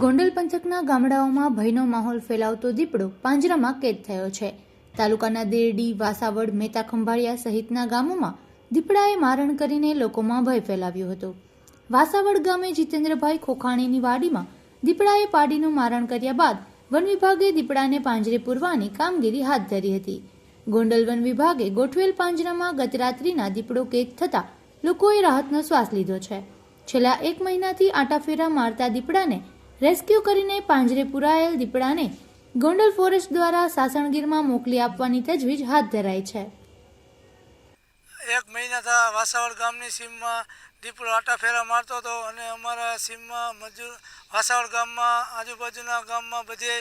ગોંડલ પંથકના ગામડાઓમાં ભયનો માહોલ ફેલાવતો દીપડો પાંજરામાં કેદ થયો છે. તાલુકાના દેરડી, વાસાવડ મેતા ખંભાળિયા સહિતના ગામોમાં દીપડાએ મારણ કરીને લોકોમાં ભય ફેલાવ્યો હતો. વાસાવડ ગામે જીતેન્દ્રભાઈ ખોખાણીની વાડીમાં દીપડાએ પાડીનું મારણ કર્યા બાદ વન વિભાગે દીપડાને પાંજરે પૂરવાની કામગીરી હાથ ધરી હતી. ગોંડલ વન વિભાગે ગોઠવેલ પાંજરામાં ગતરાત્રિના દીપડો કેદ થતાં લોકોએ રાહતનો શ્વાસ લીધો છે. છેલ્લા એક મહિનાથી આટાફેરા મારતા દીપડાને રેસ્ક્યુ કરીને પાંજરે પુરાયેલ દીપડાને ગોંડલ ફોરેસ્ટ દ્વારા સાસણગીરમાં મોકલી આપવાની તજવીજ હાથ ધરાઈ છે. એક મહિના થા વાસાવડ ગામની સીમમાં દીપડો આટા ફેરા મારતો હતો અને અમારા સીમમાં મજૂર વાસાવડ ગામમાં, આજુબાજુના ગામમાં બધે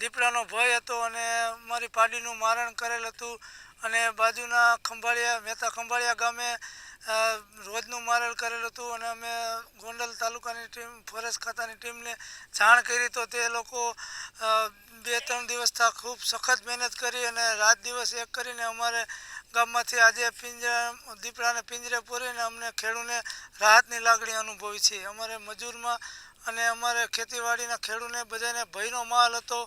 દીપડાનો ભય હતો અને મારી પાડીનું મારણ કરેલ હતું અને બાજુના ખંભાળિયા, મહેતા ખંભાળિયા ગામે રોજનું મારણ કરેલ હતું અને અમે ગોંડલ તાલુકાની ટીમ, ફોરેસ્ટ ખાતાની ટીમને જાણ કરી તો તે લોકો બે ત્રણ દિવસથી ખૂબ સખત મહેનત કરી અને રાત દિવસ એક કરીને અમારે ગામમાંથી આજે પિંજરા, દીપડાને પિંજરે પૂરીને અમને ખેડૂને રાહતની લાગણી અનુભવી છે. અમારે મજૂરમાં અને અમારે ખેતીવાડીના ખેડૂને બધાને ભયનો માહોલ હતો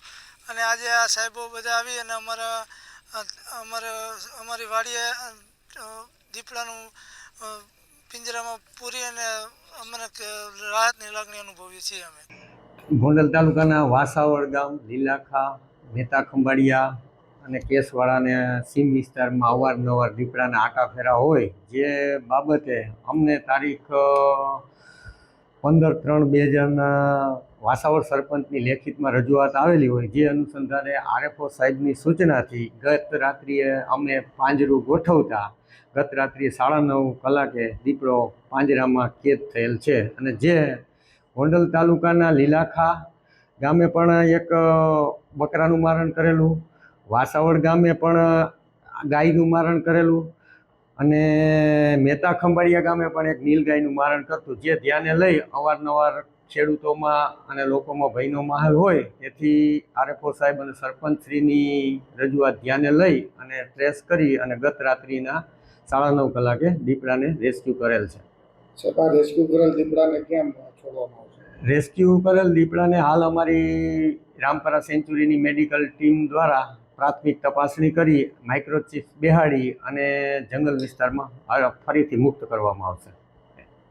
અને આજે આ સાહેબો બધા આવી અને અમારા અમારે, અમારી વાડીએ દીપડાનું પિંજરામાં પૂરી અને અમને રાહતની લાગણી અનુભવીએ છીએ અમે. ગોંડલ તાલુકાના વાસાવળ ગામ, લીલાખા, મહેતા ખંભાળિયા અને કેસવાળાને સીમ વિસ્તારમાં અવારનવાર દીપડાના આટા ફેરા હોય, જે બાબતે અમને તારીખ પંદર ત્રણ બે હજારના વાસાવડ સરપંચની લેખિતમાં રજૂઆત આવેલી હોય, જે અનુસંધાને આરએફઓ સાહેબની સૂચનાથી ગત રાત્રિએ અમે પાંજરું ગોઠવતા, ગત રાત્રિએ સાડા નવ કલાકે દીપડો પાંજરામાં કેદ થયેલ છે અને જે ગોંડલ તાલુકાના લીલાખા ગામે પણ એક બકરાનું મારણ કરેલું વાસાવડ ગામે પણ ગાયનું મારણ કરેલું અને મહેતા ખંભાળિયા ગામે પણ એક નીલગાયનું મારણ કરતું, જે ધ્યાને લઈ અવારનવાર ખેડૂતોમાં અને લોકોમાં ભયનો માહોલ હોય તેથી આરએફઓ સાહેબ અને સરપંચશ્રીની રજૂઆત ધ્યાને લઈ અને ટ્રેસ કરી અને ગત રાત્રિના સાડા નવ કલાકે દીપડાને રેસ્ક્યુ કરેલ છે. છતાં રેસ્ક્યુ કરેલ દીપડાને કેમ છોડવામાં આવશે? રેસ્ક્યુ કરેલ દીપડાને હાલ અમારી રામપરા સેન્ચુરીની મેડિકલ ટીમ દ્વારા પ્રાથમિક તપાસણી કરી માઇક્રોચિપ બેહાડી અને જંગલ વિસ્તારમાં ફરીથી મુક્ત કરવામાં આવશે.